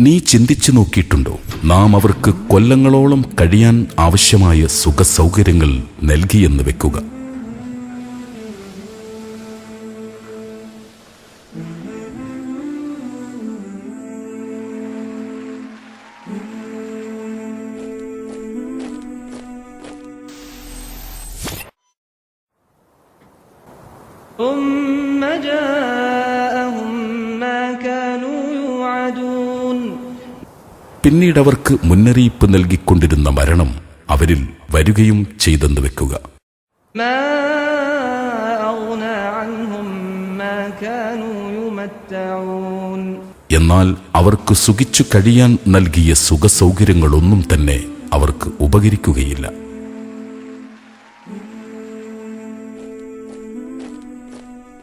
നീ ചിന്തിച്ചു നോക്കിയിട്ടുണ്ടോ? നാം അവർക്ക് കൊല്ലങ്ങളോളം കഴിയാൻ ആവശ്യമായ സുഖസൗകര്യങ്ങൾ നൽകിയെന്ന് വെക്കുക. ثم جاءهم ما كانوا يوعدون പിന്നീട് അവർക്ക് മുന്നറിയിപ്പ് നൽകിക്കൊണ്ടിരുന്ന മരണം അവരിൽ വരികയും ചെയ്തെന്ന് വെക്കുക ما أغنى عنهم ما كانوا يمتعون എന്നാൽ അവർക്ക് സുഖിച്ചു കഴിയാൻ നൽകിയ സുഖസൗകര്യങ്ങളൊന്നും തന്നെ അവർക്ക് ഉപകരിക്കുകയില്ല